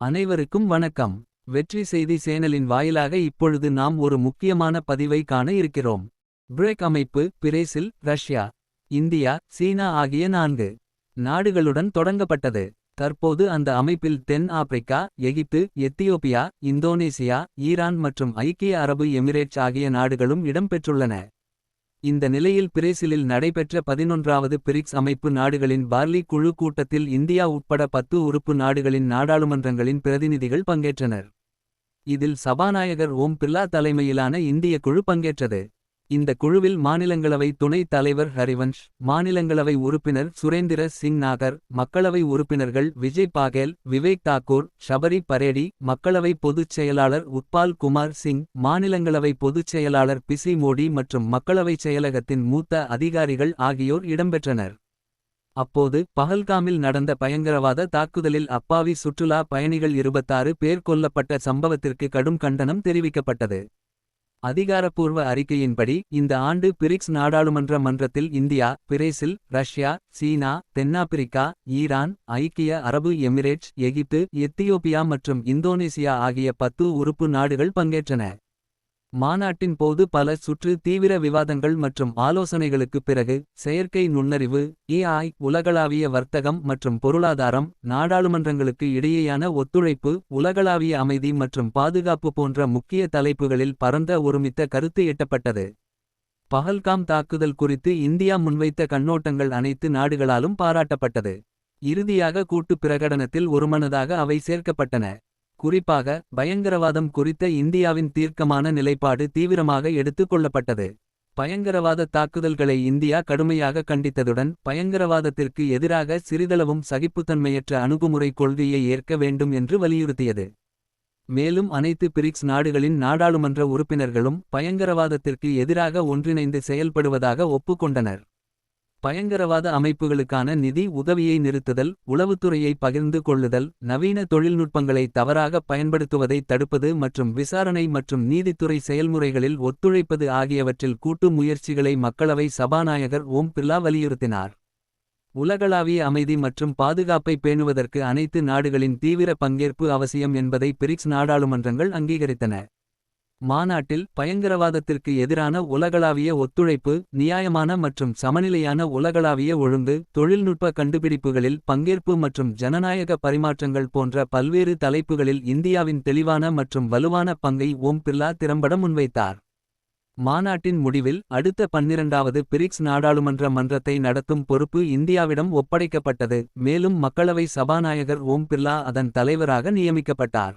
அனைவருக்கும் வணக்கம். வெற்றி செய்தி சேனலின் வாயிலாக இப்பொழுது நாம் ஒரு முக்கியமான பதிவை காண இருக்கிறோம். பிரேக் அமைப்பு பிரேசில் ரஷ்யா இந்தியா சீனா ஆகிய நான்கு நாடுகளுடன் தொடங்கப்பட்டது. தற்போது அந்த அமைப்பில் தென் Africa Egypt Ethiopia Indonesia Iran மற்றும் ஐக்கிய அரபு எமிரேட்ஸ் ஆகிய நாடுகளும் இடம்பெற்றுள்ளன. இந்த நிலையில் பிரேசிலில் நடைபெற்ற பதினொன்றாவது பிரிக்ஸ் அமைப்பு நாடுகளின் பார்லி குழு கூட்டத்தில் இந்தியா உட்பட பத்து உறுப்பு நாடுகளின் நாடாளுமன்றங்களின் பிரதிநிதிகள் பங்கேற்றனர். இதில் சபாநாயகர் ஓம் பிர்லா தலைமையிலான இந்திய குழு பங்கேற்றது. இந்த குழுவில் மாநிலங்களவை துணைத் தலைவர் ஹரிவன்ஷ் மாநிலங்களவை உறுப்பினர் சுரேந்திர சிங் நாகர் மக்களவை உறுப்பினர்கள் விஜய் பாகேல் விவேக் தாக்கூர் ஷபரி பரேடி மக்களவை பொதுச் செயலாளர் உட்பால் குமார் சிங் மாநிலங்களவை பொதுச் செயலாளர் பிசி மோடி மற்றும் மக்களவைச் செயலகத்தின் மூத்த அதிகாரிகள் ஆகியோர் இடம்பெற்றனர். அப்போது பஹல்காமில் நடந்த பயங்கரவாத தாக்குதலில் அப்பாவி சுற்றுலா பயணிகள் இருபத்தாறு பேர் கொல்லப்பட்ட சம்பவத்திற்கு கடும் கண்டனம் தெரிவிக்கப்பட்டது. அதிகாரப்பூர்வ அறிக்கையின்படி இந்த ஆண்டு பிரிக்ஸ் நாடாளுமன்ற மன்றத்தில் இந்தியா பிரேசில் ரஷ்யா சீனா தென்னாப்பிரிக்கா ஈரான் ஐக்கிய அரபு எமிரேட்ஸ் எகிப்து எத்தியோப்பியா மற்றும் இந்தோனேசியா ஆகிய பத்து உறுப்பு நாடுகள் பங்கேற்றன. மாநாட்டின் போது பல சுற்று தீவிர விவாதங்கள் மற்றும் ஆலோசனைகளுக்குப் பிறகு செயற்கை நுண்ணறிவு ஏஐ உலகளாவிய வர்த்தகம் மற்றும் பொருளாதாரம் நாடாளுமன்றங்களுக்கு இடையேயான ஒத்துழைப்பு உலகளாவிய அமைதி மற்றும் பாதுகாப்பு போன்ற முக்கிய தலைப்புகளில் பரந்த ஒருமித்த கருத்து எட்டப்பட்டது. பஹல்காம் தாக்குதல் குறித்து இந்தியா முன்வைத்த கண்ணோட்டங்கள் அனைத்து நாடுகளாலும் பாராட்டப்பட்டது. இறுதியாக கூட்டுப் பிரகடனத்தில் ஒருமனதாக அவை சேர்க்கப்பட்டன. குறிப்பாக பயங்கரவாதம் குறித்த இந்தியாவின் தீர்க்கமான நிலைப்பாடு தீவிரமாக எடுத்துக் கொள்ளப்பட்டது. பயங்கரவாத தாக்குதல்களை இந்தியா கடுமையாக கண்டித்ததுடன் பயங்கரவாதத்திற்கு எதிராக சிறிதளவும் சகிப்புத்தன்மையற்ற அணுகுமுறை கொள்கையை ஏற்க வேண்டும் என்று வலியுறுத்தியது. மேலும் அனைத்து பிரிக்ஸ் நாடுகளின் நாடாளுமன்ற உறுப்பினர்களும் பயங்கரவாதத்திற்கு எதிராக ஒன்றிணைந்து செயல்படுவதாக ஒப்புக்கொண்டனர். பயங்கரவாத அமைப்புகளுக்கான நிதி உதவியை நிறுத்துதல் உளவுத்துறையை பகிர்ந்து கொள்ளுதல் நவீன தொழில்நுட்பங்களை தவறாக பயன்படுத்துவதை தடுப்பது மற்றும் விசாரணை மற்றும் நீதித்துறை செயல்முறைகளில் ஒத்துழைப்பது ஆகியவற்றில் கூட்டு முயற்சிகளை மக்களவை சபாநாயகர் ஓம் பிர்லா வலியுறுத்தினார். உலகளாவிய அமைதி மற்றும் பாதுகாப்பை பேணுவதற்கு அனைத்து நாடுகளின் தீவிர பங்கேற்பு அவசியம் என்பதை பிரிக்ஸ் நாடாளுமன்றங்கள் அங்கீகரித்தன. மாநாட்டில் பயங்கரவாதத்திற்கு எதிரான உலகளாவிய ஒத்துழைப்பு நியாயமான மற்றும் சமநிலையான உலகளாவிய ஒழுங்கு தொழில்நுட்ப கண்டுபிடிப்புகளில் பங்கேற்பு மற்றும் ஜனநாயக பரிமாற்றங்கள் போன்ற பல்வேறு தலைப்புகளில் இந்தியாவின் தெளிவான மற்றும் வலுவான பங்கை ஓம் பிர்லா திறம்பட முன்வைத்தார். மாநாட்டின் முடிவில் அடுத்த பன்னிரண்டாவது பிரிக்ஸ் நாடாளுமன்ற மன்றத்தை நடத்தும் பொறுப்பு இந்தியாவிடம் ஒப்படைக்கப்பட்டது மேலும் மக்களவை சபாநாயகர் ஓம் பிர்லா அதன் தலைவராக நியமிக்கப்பட்டார்.